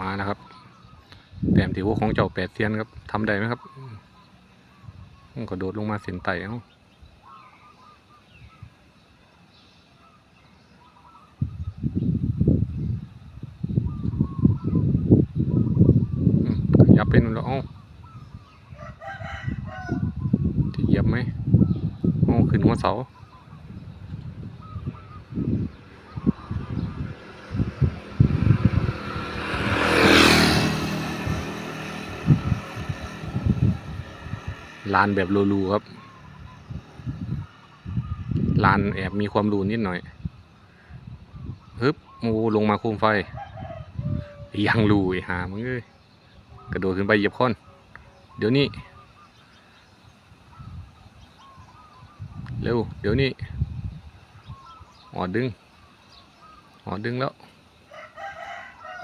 มาแล้วครับแต้มที่หกของเจ้าแปดเซียนครับทำได้ไหมครับกระโดดลงมาเส้นไต่เอ้าขยับเป็นแล้วเอาจะเหยียบไหมเอ้าขึ้นหัวเสา ลานแบบรูๆครับลานแอบมีความรูนิดหน่อยฮึบโอ้ลงมาโคุมไฟ ยังรูไอ้หามึงเอ้ยกระโดดขึ้นไปเหยียบค้อน เดี๋ยวนี้ เร็ว เดี๋ยวนี้ออดึงออดึงแล้ว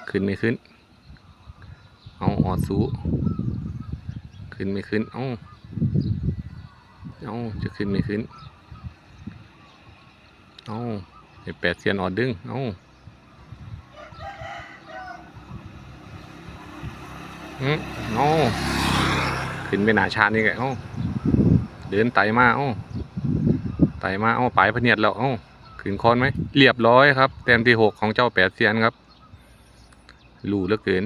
ขึ้นไม่ขึ้น เอาอ๋อสู ขึ้นไม่ขึ้น เอา เอาจะขึ้นไม่ขึ้น เอาไอ้แปดเซียนออดดึง เอาอืมเอาขึ้นไปหนาชานี่ไงเอาเดินไต่มาเอาไต่มาเอาปลายพเนียดแล้วเอาขึ้นคอนไหมเรียบร้อยครับ เต็มที่หกของเจ้าแปดเซียนครับรู้เหลือเกิน